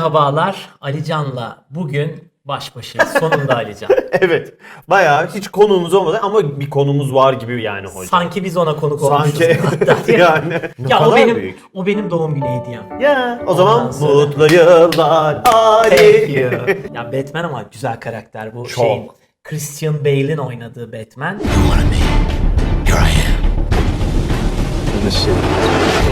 Merhabalar Alican'la bugün baş başa sonunda Alican. Evet. Bayağı hiç konumuz olmadı ama bir konumuz var gibi yani hocam. Sanki biz ona konuk olmuşuz. Sanki Hatta. yani. Ya o benim büyük. o benim doğum günü hediyem. Ya o Ondan zaman sonra- mutlu yıllar Ali. ya Batman ama güzel karakter bu Çok. şeyin. Christian Bale'in oynadığı Batman.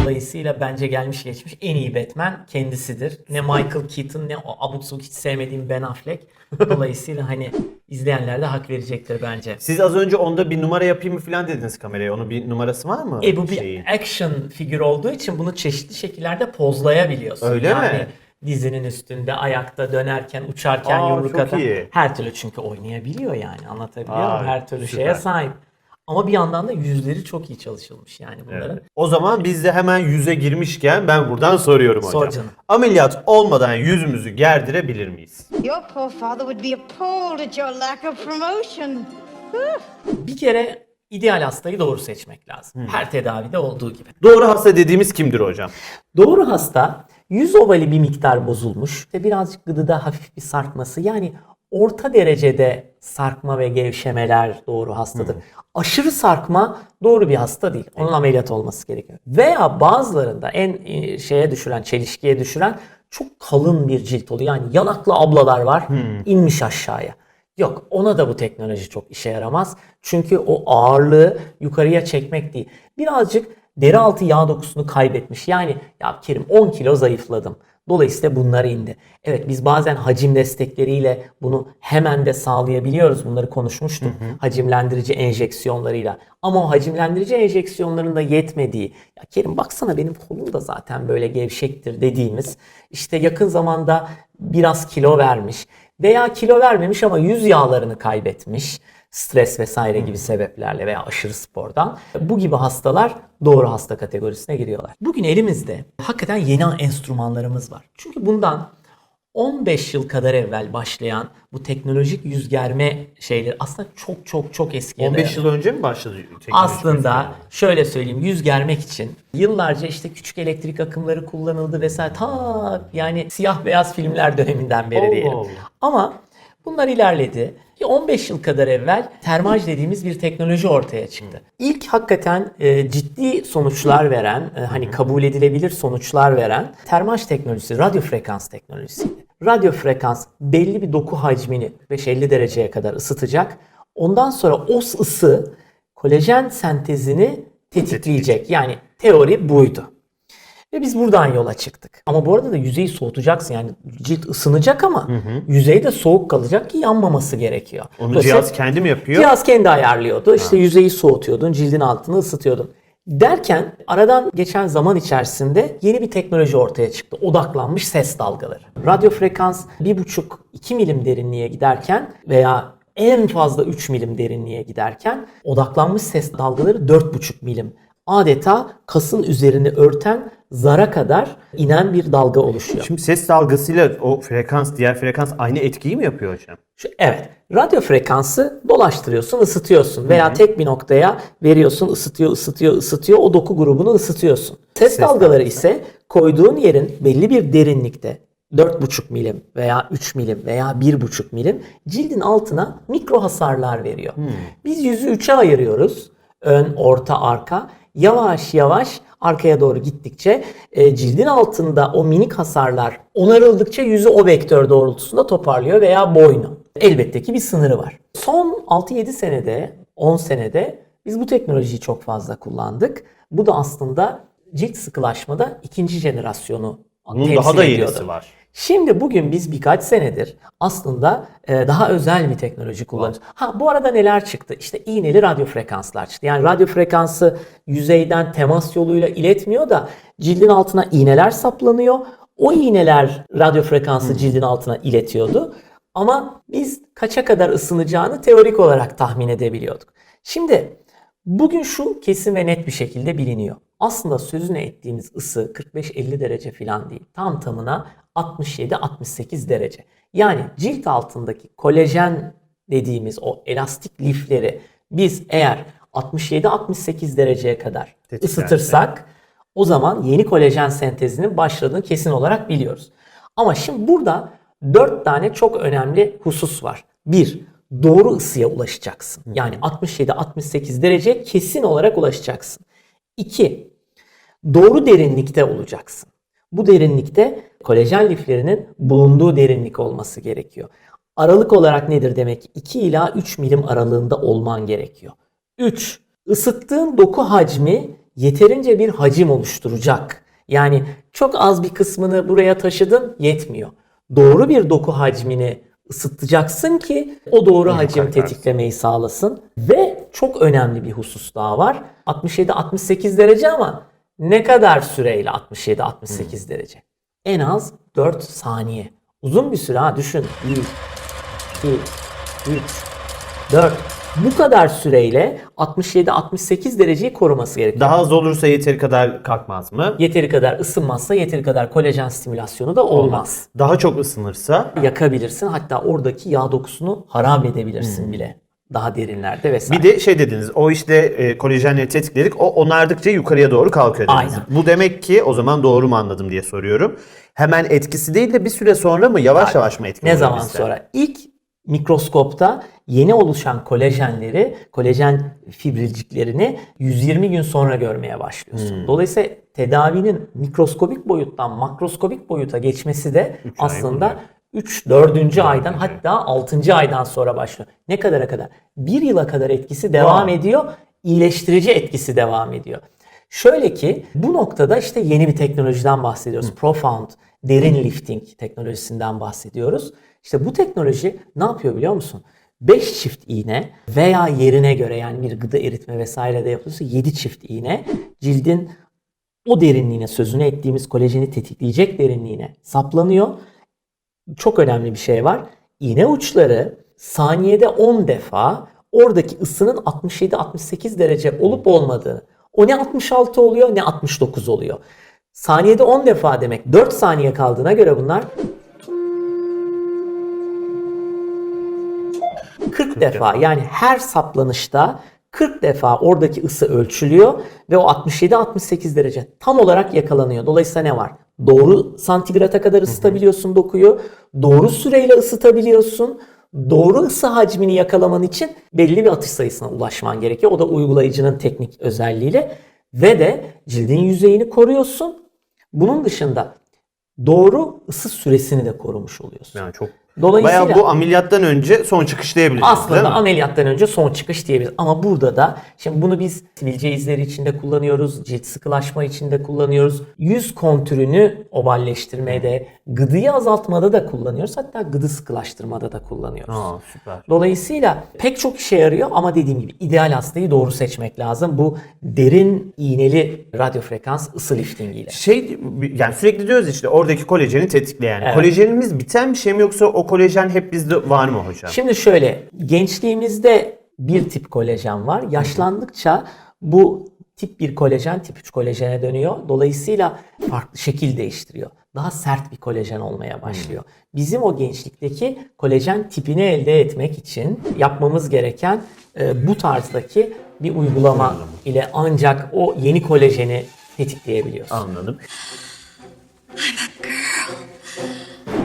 Dolayısıyla bence gelmiş geçmiş en iyi Batman kendisidir. Ne Michael Keaton ne o abuk sabuk hiç sevmediğim Ben Affleck. Dolayısıyla hani izleyenler de hak verecektir bence. Siz az önce onda bir numara yapayım mı falan dediniz kameraya. Onun bir numarası var mı? E bu bir Şeyin? action figür olduğu için bunu çeşitli şekillerde pozlayabiliyorsun. Öyle yani mi? dizinin üstünde, ayakta dönerken, uçarken, Aa, yumruk atan. iyi. Her türlü çünkü oynayabiliyor yani anlatabiliyor Aa? Her türlü süper. şeye sahip. Ama bir yandan da yüzleri çok iyi çalışılmış yani bunların. Evet. O zaman biz de hemen yüze girmişken ben buradan soruyorum hocam. Sor canım. Ameliyat olmadan yüzümüzü gerdirebilir miyiz? Your poor father would be appalled at your lack of promotion. Bir kere ideal hastayı doğru seçmek lazım. Hmm. Her tedavide olduğu gibi. Doğru hasta dediğimiz kimdir hocam? Doğru hasta yüz ovali bir miktar bozulmuş. İşte birazcık gıdıda hafif bir sarkması yani orta derecede sarkma ve gevşemeler doğru hastadır. Aşırı sarkma doğru bir hasta değil. Onun ameliyat olması gerekiyor. Veya bazılarında en e, şeye düşüren, çelişkiye düşüren çok kalın bir cilt oluyor. Yani yanaklı ablalar var inmiş aşağıya. Yok ona da bu teknoloji çok işe yaramaz. Çünkü o ağırlığı yukarıya çekmek değil. Birazcık deri altı yağ dokusunu kaybetmiş. Yani ya Kerim 10 kilo zayıfladım. Dolayısıyla bunlar indi. Evet biz bazen hacim destekleriyle bunu hemen de sağlayabiliyoruz. Bunları konuşmuştuk. Hacimlendirici enjeksiyonlarıyla. Ama o hacimlendirici enjeksiyonların da yetmediği. Ya Kerim baksana benim kolum da zaten böyle gevşektir dediğimiz. işte yakın zamanda biraz kilo vermiş veya kilo vermemiş ama yüz yağlarını kaybetmiş stres vesaire gibi sebeplerle veya aşırı spordan bu gibi hastalar doğru hasta kategorisine giriyorlar. Bugün elimizde hakikaten yeni enstrümanlarımız var. Çünkü bundan 15 yıl kadar evvel başlayan bu teknolojik yüz germe şeyleri aslında çok çok çok eskiye 15 dayanıyor. yıl önce mi başladı? Aslında şöyle söyleyeyim yüz germek için yıllarca işte küçük elektrik akımları kullanıldı vesaire ta yani siyah beyaz filmler döneminden beri Allah diyelim. Allah. Ama bunlar ilerledi. Bir 15 yıl kadar evvel termaj dediğimiz bir teknoloji ortaya çıktı. İlk hakikaten e, ciddi sonuçlar veren, e, hani kabul edilebilir sonuçlar veren termaj teknolojisi, radyo frekans teknolojisiydi. Radyo frekans belli bir doku hacmini 5-50 dereceye kadar ısıtacak. Ondan sonra o ısı kolajen sentezini tetikleyecek. Yani teori buydu. Ve biz buradan yola çıktık. Ama bu arada da yüzeyi soğutacaksın. Yani cilt ısınacak ama yüzey de soğuk kalacak ki yanmaması gerekiyor. Onu Dolayısıyla cihaz kendi mi yapıyor? Cihaz kendi ayarlıyordu. İşte yüzeyi soğutuyordun, cildin altını ısıtıyordun. Derken aradan geçen zaman içerisinde yeni bir teknoloji ortaya çıktı. Odaklanmış ses dalgaları. Radyo frekans 1,5-2 milim derinliğe giderken veya en fazla 3 milim derinliğe giderken odaklanmış ses dalgaları 4,5 milim. Adeta kasın üzerini örten zara kadar inen bir dalga oluşuyor. Şimdi ses dalgasıyla o frekans, diğer frekans aynı etkiyi mi yapıyor hocam? Şu- Evet. Radyo frekansı dolaştırıyorsun, ısıtıyorsun veya tek bir noktaya veriyorsun, ısıtıyor, ısıtıyor, ısıtıyor. O doku grubunu ısıtıyorsun. Ses, dalgaları ise koyduğun yerin belli bir derinlikte 4,5 milim veya 3 milim veya 1,5 milim cildin altına mikro hasarlar veriyor. Biz yüzü 3'e ayırıyoruz. Ön, orta, arka. Yavaş yavaş arkaya doğru gittikçe e, cildin altında o minik hasarlar onarıldıkça yüzü o vektör doğrultusunda toparlıyor veya boynu. Elbette ki bir sınırı var. Son 6-7 senede, 10 senede biz bu teknolojiyi çok fazla kullandık. Bu da aslında cilt sıkılaşmada ikinci jenerasyonu Bunun daha da ediyordu. yenisi var. Şimdi bugün biz birkaç senedir aslında e, daha özel bir teknoloji kullanıyoruz. Ha bu arada neler çıktı? İşte iğneli radyo frekanslar çıktı. Yani radyo frekansı yüzeyden temas yoluyla iletmiyor da cildin altına iğneler saplanıyor. O iğneler radyo frekansı cildin altına iletiyordu. Ama biz kaça kadar ısınacağını teorik olarak tahmin edebiliyorduk. Şimdi Bugün şu kesin ve net bir şekilde biliniyor. Aslında sözünü ettiğimiz ısı 45-50 derece falan değil. Tam tamına 67-68 derece. Yani cilt altındaki kolajen dediğimiz o elastik lifleri biz eğer 67-68 dereceye kadar Tetiklerse. ısıtırsak o zaman yeni kolajen sentezinin başladığını kesin olarak biliyoruz. Ama şimdi burada dört tane çok önemli husus var. Bir, doğru ısıya ulaşacaksın. Yani 67-68 derece kesin olarak ulaşacaksın. İki, doğru derinlikte olacaksın. Bu derinlikte kolajen liflerinin bulunduğu derinlik olması gerekiyor. Aralık olarak nedir demek? 2 ila 3 milim aralığında olman gerekiyor. 3. Isıttığın doku hacmi yeterince bir hacim oluşturacak. Yani çok az bir kısmını buraya taşıdın yetmiyor. Doğru bir doku hacmini ısıtacaksın ki o doğru hacim tetiklemeyi sağlasın. Ve çok önemli bir husus daha var. 67-68 derece ama ne kadar süreyle 67-68 derece? En az 4 saniye. Uzun bir süre ha düşün. 1, 2, 3, 4. Bu kadar süreyle 67-68 dereceyi koruması gerekiyor. Daha az olursa yeteri kadar kalkmaz mı? Yeteri kadar ısınmazsa yeteri kadar kolajen stimülasyonu da olmaz. Daha çok ısınırsa Yakabilirsin hatta oradaki yağ dokusunu harap edebilirsin bile. Daha derinlerde vesaire. Bir de şey dediniz o işte e, kolajenleri tetikledik o onardıkça yukarıya doğru kalkıyor dediniz. Aynen. Bu demek ki o zaman doğru mu anladım diye soruyorum. Hemen etkisi değil de bir süre sonra mı yavaş yavaş mı etkili Ne zaman bizde? sonra? İlk mikroskopta yeni oluşan kolajenleri, kolajen fibrilciklerini 120 gün sonra görmeye başlıyorsun. Hmm. Dolayısıyla tedavinin mikroskobik boyuttan makroskobik boyuta geçmesi de aslında. 3 4. aydan hatta 6. aydan sonra başlıyor. Ne kadara kadar? 1 yıla kadar etkisi devam Wow. ediyor. iyileştirici etkisi devam ediyor. Şöyle ki bu noktada işte yeni bir teknolojiden bahsediyoruz. Profound, derin lifting teknolojisinden bahsediyoruz. İşte bu teknoloji ne yapıyor biliyor musun? 5 çift iğne veya yerine göre yani bir gıda eritme vesaire de yapılıyorsa 7 çift iğne cildin o derinliğine sözünü ettiğimiz kolajeni tetikleyecek derinliğine saplanıyor. Çok önemli bir şey var. İğne uçları saniyede 10 defa oradaki ısının 67-68 derece olup olmadığını. O ne 66 oluyor ne 69 oluyor. Saniyede 10 defa demek 4 saniye kaldığına göre bunlar 40 defa yani her saplanışta 40 defa oradaki ısı ölçülüyor ve o 67-68 derece tam olarak yakalanıyor. Dolayısıyla ne var? Doğru santigrata kadar ısıtabiliyorsun dokuyu. Doğru süreyle ısıtabiliyorsun. Doğru ısı hacmini yakalaman için belli bir atış sayısına ulaşman gerekiyor. O da uygulayıcının teknik özelliğiyle. Ve de cildin yüzeyini koruyorsun. Bunun dışında doğru ısı süresini de korumuş oluyorsun. Yani çok Dolayısıyla- Bayağı bu ameliyattan önce son çıkış diyebiliriz Aslında ameliyattan önce son çıkış diyebiliriz. Ama burada da şimdi bunu biz sivilce izleri içinde kullanıyoruz, cilt sıkılaşma içinde kullanıyoruz. Yüz kontürünü ovalleştirmede, gıdıyı azaltmada da kullanıyoruz. Hatta gıdı sıkılaştırmada da kullanıyoruz. Aa, süper. Dolayısıyla pek çok işe yarıyor ama dediğim gibi ideal hastayı doğru seçmek lazım. Bu derin iğneli radyo frekans ısı liftingiyle. Şey yani sürekli diyoruz işte oradaki kolajeni tetikleyen. Evet. Kolajenimiz biten bir şey mi yoksa o kolajen hep bizde var mı hocam? Şimdi şöyle, gençliğimizde bir tip kolajen var. Yaşlandıkça bu tip 1 kolajen tip 3 kolajene dönüyor. Dolayısıyla farklı şekil değiştiriyor. Daha sert bir kolajen olmaya başlıyor. Bizim o gençlikteki kolajen tipini elde etmek için yapmamız gereken e, bu tarzdaki bir uygulama ile ancak o yeni kolajeni tetikleyebiliyoruz. Anladım.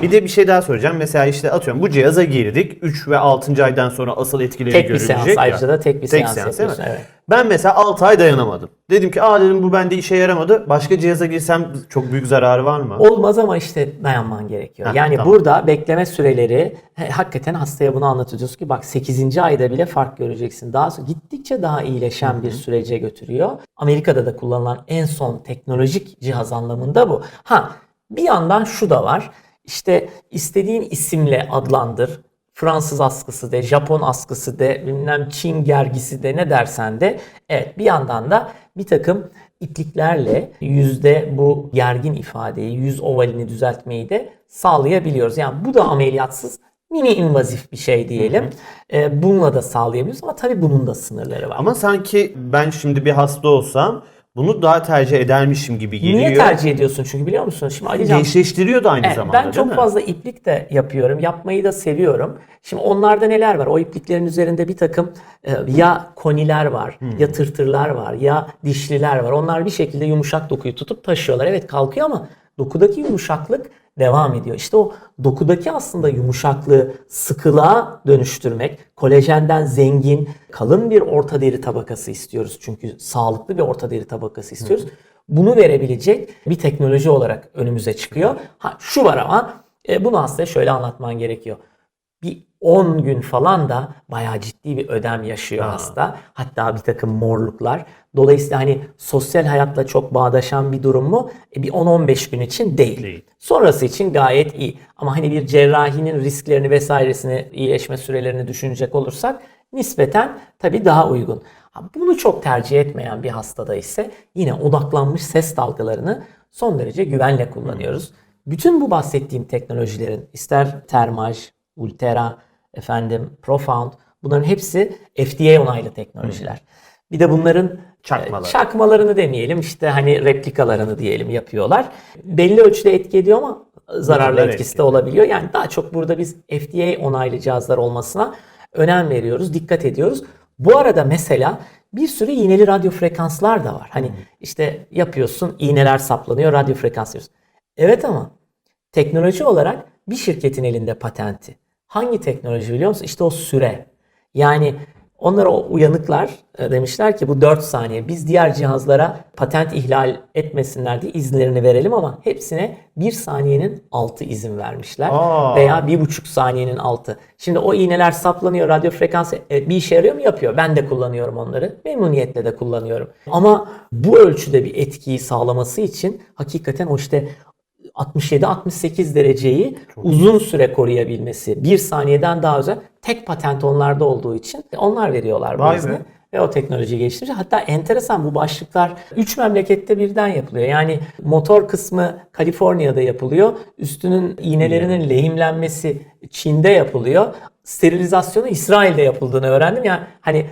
Bir de bir şey daha soracağım. Mesela işte atıyorum bu cihaza girdik. 3 ve 6. aydan sonra asıl etkileri Tek bir görülecek seans, ya. ayrıca da tek bir seans değil mi? yapıyorsun, evet. Ben mesela 6 ay dayanamadım. Dedim ki aa dedim bu bende işe yaramadı. Başka cihaza girsem çok büyük zararı var mı? Olmaz ama işte dayanman gerekiyor. Heh, yani tamam. burada bekleme süreleri he, hakikaten hastaya bunu anlatıyoruz ki bak 8. ayda bile fark göreceksin. Daha sonra gittikçe daha iyileşen bir sürece götürüyor. Amerika'da da kullanılan en son teknolojik cihaz anlamında bu. Ha bir yandan şu da var. İşte istediğin isimle adlandır. Fransız askısı de, Japon askısı de, bilmem Çin gergisi de ne dersen de. Evet bir yandan da bir takım ipliklerle yüzde bu gergin ifadeyi, yüz ovalini düzeltmeyi de sağlayabiliyoruz. Yani bu da ameliyatsız mini invazif bir şey diyelim. Ee, bununla da sağlayabiliyoruz ama tabii bunun da sınırları var. Ama sanki ben şimdi bir hasta olsam bunu daha tercih edermişim gibi geliyor. Niye tercih ediyorsun çünkü biliyor musun? Şimdi Ali Gençleştiriyor da aynı Evet, zamanda ben çok mi? fazla iplik de yapıyorum. Yapmayı da seviyorum. Şimdi onlarda neler var? O ipliklerin üzerinde bir takım e, ya koniler var, Hmm. ya tırtırlar var, ya dişliler var. Onlar bir şekilde yumuşak dokuyu tutup taşıyorlar. Evet kalkıyor ama dokudaki yumuşaklık devam ediyor. İşte o dokudaki aslında yumuşaklığı sıkılığa dönüştürmek, kolajenden zengin, kalın bir orta deri tabakası istiyoruz. Çünkü sağlıklı bir orta deri tabakası istiyoruz. Bunu verebilecek bir teknoloji olarak önümüze çıkıyor. Ha şu var ama e, bunu aslında şöyle anlatman gerekiyor. Bir 10 gün falan da bayağı ciddi bir ödem yaşıyor hasta. Hatta bir takım morluklar. Dolayısıyla hani sosyal hayatla çok bağdaşan bir durum mu? E bir 10-15 gün için değil. Değil. Sonrası için gayet iyi. Ama hani bir cerrahinin risklerini vesairesini, iyileşme sürelerini düşünecek olursak nispeten tabii daha uygun. Ha, Bunu çok tercih etmeyen bir hastada ise yine odaklanmış ses dalgalarını son derece güvenle kullanıyoruz. Bütün bu bahsettiğim teknolojilerin ister termaj, ultera, efendim profound bunların hepsi FDA onaylı teknolojiler. Bir de bunların e, çakmalarını demeyelim işte hani replikalarını diyelim yapıyorlar. Belli ölçüde etki ediyor ama zararlı kadar etkisi etki de olabiliyor. Yani daha çok burada biz FDA onaylı cihazlar olmasına önem veriyoruz, dikkat ediyoruz. Bu arada mesela bir sürü iğneli radyo frekanslar da var. Hani işte yapıyorsun, iğneler saplanıyor, radyo frekans diyorsun. Evet ama teknoloji olarak bir şirketin elinde patenti. Hangi teknoloji biliyor musun? İşte o süre. Yani onlara o uyanıklar e, demişler ki bu 4 saniye biz diğer cihazlara patent ihlal etmesinler diye izinlerini verelim ama hepsine 1 saniyenin altı izin vermişler. Aa. Veya 1,5 saniyenin altı. Şimdi o iğneler saplanıyor radyo frekansı e, bir işe yarıyor mu? Yapıyor. Ben de kullanıyorum onları. Memnuniyetle de kullanıyorum. Ama bu ölçüde bir etkiyi sağlaması için hakikaten o işte 67-68 dereceyi uzun süre koruyabilmesi, bir saniyeden daha özel tek patent onlarda olduğu için onlar veriyorlar bu izni. Ve o teknoloji geliştirici. Hatta enteresan bu başlıklar 3 memlekette birden yapılıyor. Yani motor kısmı Kaliforniya'da yapılıyor. Üstünün iğnelerinin lehimlenmesi Çin'de yapılıyor. Sterilizasyonu İsrail'de yapıldığını öğrendim. Yani hani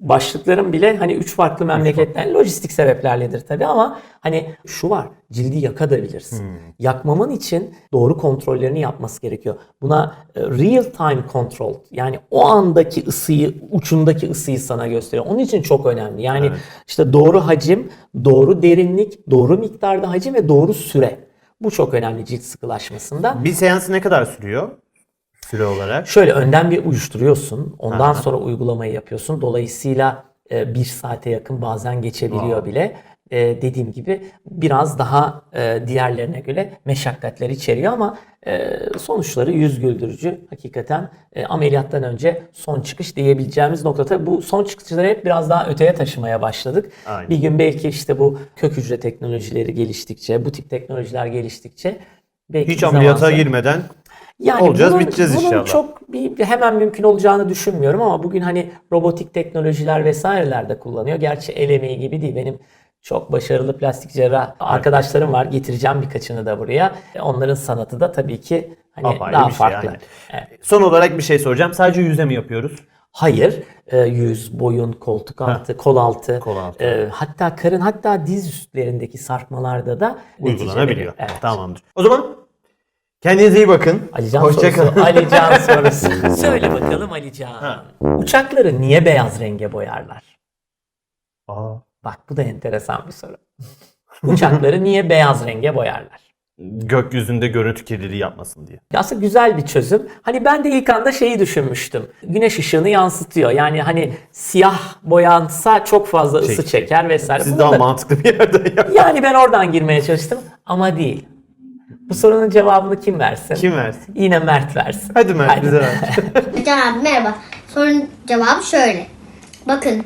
başlıkların bile hani üç farklı memleketten lojistik sebeplerledir tabii ama hani şu var cildi yakabilirsin. Yakmaman için doğru kontrollerini yapması gerekiyor. Buna e, real time control yani o andaki ısıyı ucundaki ısıyı sana gösteriyor. Onun için çok önemli. Yani işte doğru hacim, doğru derinlik, doğru miktarda hacim ve doğru süre. Bu çok önemli cilt sıkılaşmasında. Bir seansı ne kadar sürüyor? Süre olarak. Şöyle önden bir uyuşturuyorsun. Ondan sonra uygulamayı yapıyorsun. Dolayısıyla e, bir saate yakın bazen geçebiliyor bile. E, dediğim gibi biraz daha e, diğerlerine göre meşakkatler içeriyor ama e, sonuçları yüz güldürücü. Hakikaten e, ameliyattan önce son çıkış diyebileceğimiz noktada bu son çıkışları hep biraz daha öteye taşımaya başladık. Aynen. Bir gün belki işte bu kök hücre teknolojileri geliştikçe, bu tip teknolojiler geliştikçe belki Hiç ameliyata sonra- girmeden yani Olacağız, bunun, biteceğiz bunun inşallah. çok bir, hemen mümkün olacağını düşünmüyorum ama bugün hani robotik teknolojiler vesaireler de kullanıyor. Gerçi el emeği gibi değil. Benim çok başarılı plastik cerrah arkadaşlarım var. Getireceğim birkaçını da buraya. Onların sanatı da tabii ki hani Apayrı daha şey farklı. yani. Evet. son olarak bir şey soracağım. Sadece yüze mi yapıyoruz? Hayır, e, yüz, boyun, koltuk altı, kol altı, Kol altı. e, hatta karın, hatta diz üstlerindeki sarkmalarda Uygulanabiliyor. Evet. Tamamdır. O zaman kendinize iyi bakın. Alican Hoşçakalın. sorusu. Alican sorusu. Söyle bakalım Alican. Uçakları niye beyaz renge boyarlar? Aa, Bak bu da enteresan bir soru. Uçakları niye beyaz renge boyarlar? gökyüzünde görüntü kirliliği yapmasın diye. Aslında güzel bir çözüm. Hani ben de ilk anda şeyi düşünmüştüm. Güneş ışığını yansıtıyor. Yani hani siyah boyansa çok fazla ısı Çek- çeker vesaire. Siz Bunu daha da- mantıklı bir yerde ya. Yani ben oradan girmeye çalıştım ama değil. Bu sorunun cevabını kim versin? Kim versin? Yine Mert versin. Hadi Mert Hadi. bize ver. Can abi merhaba. Sorun cevabı şöyle. Bakın.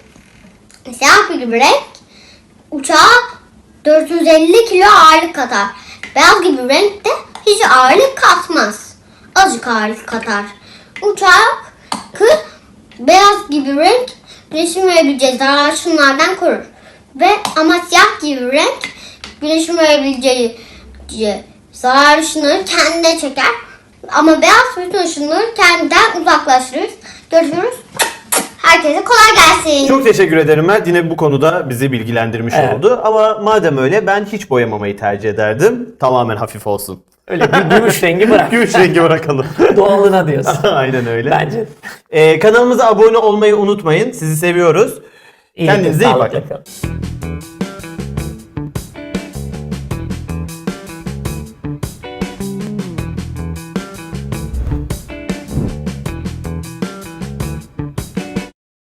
Siyah bir renk uçağa 450 kilo ağırlık katar. Beyaz gibi renk de hiç ağırlık katmaz. Azıcık ağırlık katar. Uçak beyaz gibi renk güneşin verebileceği zararlı korur. Ve ama siyah gibi renk güneşin verebileceği zararlı ışınları kendine çeker. Ama beyaz bütün ışınları kendinden uzaklaştırır. Görüşürüz. Herkese kolay gelsin. Çok teşekkür ederim Mert. Yine bu konuda bizi bilgilendirmiş Evet. oldu. Ama madem öyle ben hiç boyamamayı tercih ederdim. Tamamen hafif olsun. Öyle bir gümüş rengi bırak. Gümüş rengi bırakalım. Doğalına diyorsun. Aynen öyle. Bence Ee, kanalımıza abone olmayı unutmayın. Sizi seviyoruz. iyi. Kendinize iyi bakın. kalın.